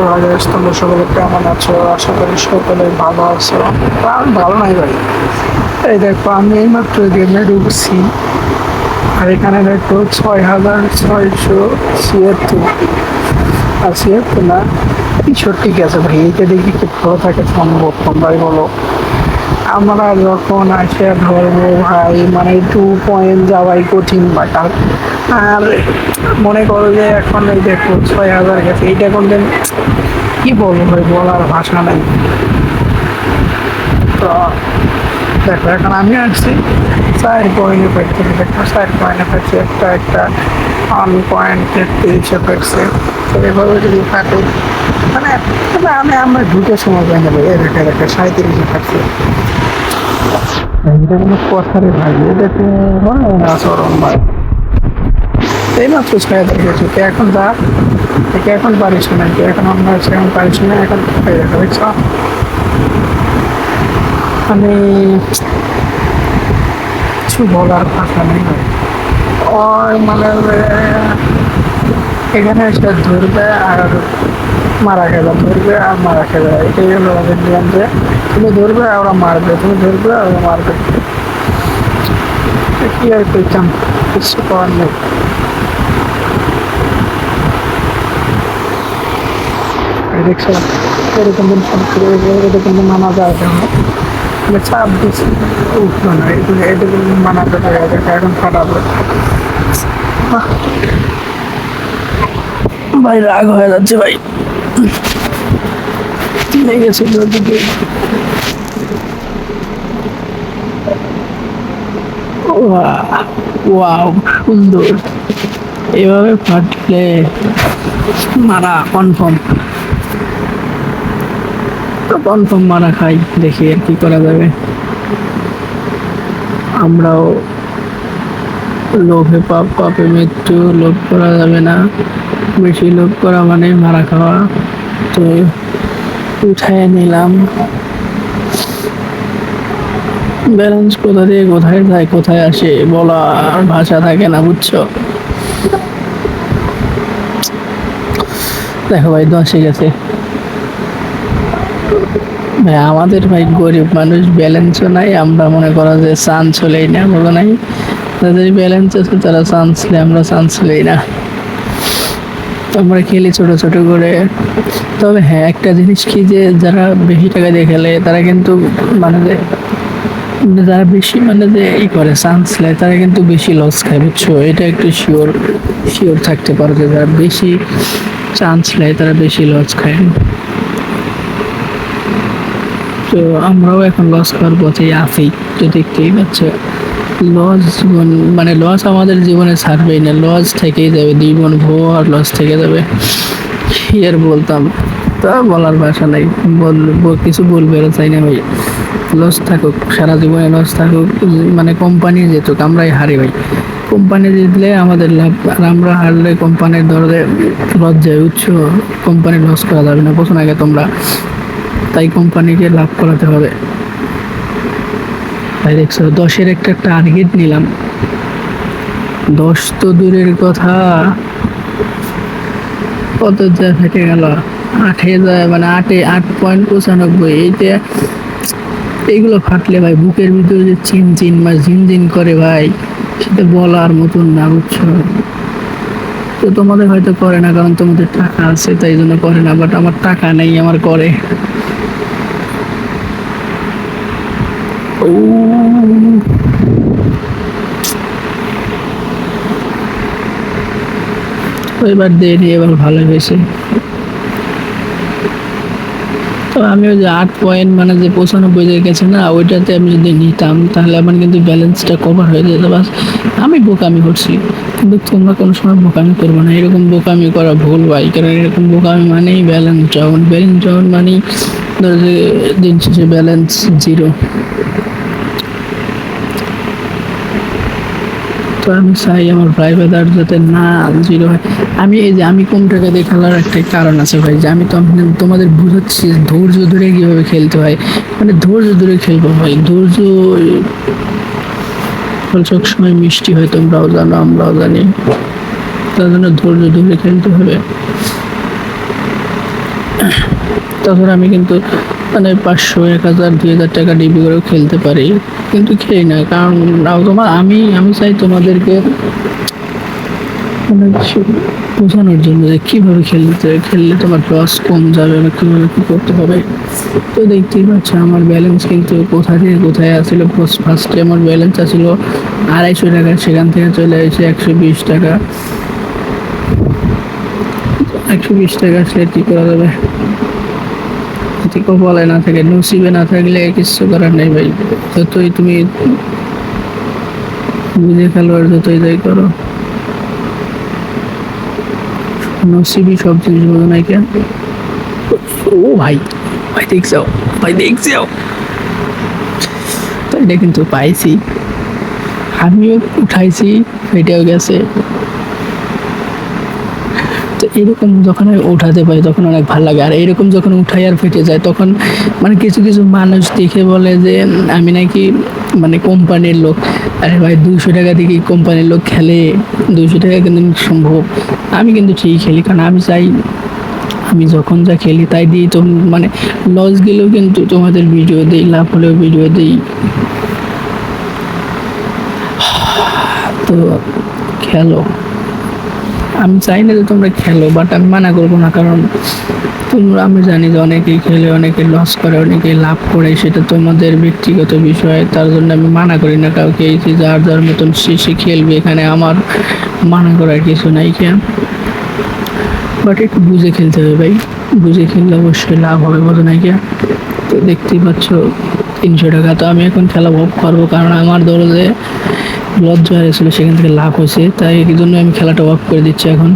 তো ভাই তোমরা সকলে কেমন আছো, আশা করি সকলে ভালো আছো। ভালো নাই ভাই। এই দেখো, আমি এইমাত্র গেমে ঢুকছি আর এখানে দেখো ছয় হাজার ছয়শো ছিয়াত্তর। আর ছিয়াত্তর না ঠিক আছে ভাই, এইটা দেখি কি ভালো থাকে, সম্ভব তোমরাই বলো। আমরা যখন আসে ধরবো ভাই মানে টু পয়েন্ট যাওয়াই কঠিন ব্যাপার আর মনে করো যে এখন এই দেখো ছয় হাজার গেছে এইটা এখন দেন কি বলব ভাই, বলার ভাষা নাই। তো দেখো, এখন আমি আসছি চার পয়েন্টে পেয়েছি দেখো, চার পয়েন্টে পেয়েছি একটা একটা ওয়ান পয়েন্ট তেত্রিশে পেয়েছে তো এভাবে যদি থাকে মানে তবে আমি, আমরা ঢুকে সময় পাই না ভাই দেখা দেখা সাঁত্রিশে থাকছে এটা কোনো কথারে ভাই, এটা তো হয় ভাই? এই মাত্র হাজার গেছে তো এখন যা, একে এখন পারিস না তো এখন আমরা হচ্ছে এখন পারিস না এখন দেখছ মানে কিছু বলার ভাষা নেই ওর মানে এখানে এসে ধরবে আর মারা খেলা ধরবে আর মারা খেলা এটাই হলো ওদের নিয়ম যে তুমি ধরবে আর ওরা মারবে, তুমি ধরবে আর ওরা মারবে। কি আর করতাম কিছু করার নেই। দেখছ এরকম দিন এরকম দিন মানা যায় মানে উঠল না মানাতে পারে এখন বাহ। ভাই, রাগ হয়ে যাচ্ছে, ভাই। সুন্দর। এভাবে ফাটলে মারা কনফার্ম কনফার্ম মারা খাই, দেখি আর কি করা যাবে। আমরাও লোভে পাপ, পাপে মৃত্যু লোভ করা যাবে না। বেশি লোভ করা মানে মারা খাওয়া। তো উঠায় নিলাম। ব্যালেন্স কোথা দিয়ে কোথায় যায়, কোথায় আসে বলা ভাষা থাকে না, বুঝছ? দেখো ভাই, দশে গেছে। আমাদের ভাই গরিব মানুষ ব্যালেন্সও নাই। আমরা মনে করো যে চান্স হলেই না বলো নাই। যাদের ব্যালেন্স আছে, তারা চান্স নেই আমরা চান্স নেই না। আমরা খেলি ছোট ছোট করে। তবে হ্যাঁ একটা জিনিস কি যে, যারা বেশি টাকা দিয়ে খেলে, তারা কিন্তু মানে যে, যারা বেশি মানে যে ই করে চান্স নেয়, তারা কিন্তু বেশি লস খায়, বুঝছ? এটা একটু শিওর শিওর থাকতে পারো যে, যারা বেশি চান্স নেয়, তারা বেশি লস খায়। তো আমরাও এখন লস খাওয়ার পথে আছি। তো দেখতেই পাচ্ছ লস জীবন মানে লস আমাদের জীবনে ছাড়বেই না লস থেকেই যাবে জীবন ভোর লস থেকে যাবে। কি আর বলতাম, তা বলার ভাষা নাই বলব কিছু বলবে চাই না ভাই। লস থাকুক, সারা জীবনে লস থাকুক মানে কোম্পানি যেতুক আমরাই হারি ভাই। কোম্পানি জিতলে আমাদের লাভ, আর আমরা হারলে কোম্পানির ধরে লজ্জায় উচ্চ কোম্পানি লস করা যাবে না বছর আগে তোমরা। তাই কোম্পানিকে লাভ করাতে হবে। তাই দেখছ, দশের একটা টার্গেট নিলাম। দশ তো দূরের কথা। কত যা থেকে গেল? আটে যায় মানে আটে আট পয়েন্ট পঁচানব্বই। এইটা এইগুলো ফাটলে ভাই, বুকের ভিতরে যে চিন চিন বা ঝিন ঝিন করে ভাই, সেটা বলার মতন না, বুঝছ? তো তোমাদের হয়তো করে না, কারণ তোমাদের টাকা আছে, তাই জন্য করে না বাট আমার টাকা নেই, আমার করে। এবার দেরি, এবার ভালো হয়েছে তো আমি ওই যে আট পয়েন্ট মানে যে পঁচানব্বই দিয়ে গেছে না, ওইটাতে আমি যদি নিতাম, তাহলে আমার কিন্তু ব্যালেন্সটা কভার হয়ে যেত। বাস আমি বোকামি করছি, কিন্তু তোমরা কোনো সময় বোকামি করব না। এরকম বোকামি করা ভুল ভাই, কারণ এরকম বোকামি মানেই ব্যালেন্স ডাউন ব্যালেন্স ডাউন মানেই ধরো যে দিন শেষে ব্যালেন্স জিরো। আমি চাই আমার ভাই ব্রাদার যাতে না জিরো হয়। আমি এই যে, আমি কম টাকা দিয়ে খেলার একটা কারণ আছে ভাই, যে আমি তো তোমাদের বুঝাচ্ছি ধৈর্য ধরে কীভাবে খেলতে হয়। মানে ধৈর্য ধরে খেলব ভাই, ধৈর্য সবসময় মিষ্টি হয় তোমরাও জানো, আমরাও জানি। তার জন্য ধৈর্য ধরে খেলতে হবে। তাছাড়া আমি কিন্তু মানে পাঁচশো, এক হাজার, দুই হাজার টাকা ডিবি করেও খেলতে পারি, কিন্তু খেলি না। কারণ তোমার, আমি আমি চাই তোমাদেরকে মানে বোঝানোর জন্য যে কীভাবে খেলতে, খেললে তোমার লস কম যাবে বা কীভাবে কী করতে হবে। তো দেখতেই পাচ্ছ আমার ব্যালেন্স কিন্তু কোথা থেকে কোথায় আসছিল ফার্স্টে আমার ব্যালেন্স আছিল আড়াইশো টাকা, সেখান থেকে চলে এসে একশো বিশ টাকা। একশো বিশ টাকা আসলে কী করা যাবে? যদি কপালে না থাকে, নসিবে না থাকলে কিছু করার নেই ভাই। যতই তুমি বুঝে খেলো আর যতই যাই করো। নসিবই সব জিনিস বোঝো নাই কেন? ও ভাই ভাই দেখছ ভাই দেখছ। তো এটা কিন্তু পাইছি। আমিও উঠাইছি, এটাও গেছে। তো এরকম যখন আমি উঠাতে পারি, তখন অনেক ভালো লাগে। আর এরকম যখন উঠাই আর ফেটে যায়, তখন মানে কিছু কিছু মানুষ দেখে বলে যে, আমি নাকি মানে কোম্পানির লোক। আরে ভাই দুশো টাকা দিয়ে কোম্পানির লোক খেলে? দুশো টাকা কিন্তু সম্ভব। আমি কিন্তু ঠিকই খেলি, কারণ আমি চাই, আমি যখন যা খেলি তাই দিই তো মানে লস গেলেও কিন্তু তোমাদের ভিডিও দিই, লাভ হলেও ভিডিও দিই। তো খেলো। আমি চাই না যে তোমরা খেলো বাট আমি মানা করব না, কারণ তোমরা, আমি জানি যে অনেকেই খেলে অনেকে লস করে অনেকে লাভ করে, সেটা তোমাদের ব্যক্তিগত বিষয়, তার জন্য আমি মানা করি না কাউকে যে যার যার মতন সে সে খেলবে, এখানে আমার মানা করার কিছু নাই, কেন? বাট একটু বুঝে খেলতে হবে ভাই, বুঝে খেললে অবশ্যই লাভ হবে, বোঝো নাই কেন? তো দেখতেই পাচ্ছ তিনশো টাকা, তো আমি এখন খেলা ভোগ করব, কারণ আমার দৌড়ে লজ্জা হারিয়েছিল সেখান থেকে লাভ হয়েছে। তাই এই জন্য আমি খেলাটা অফ করে দিচ্ছি এখন।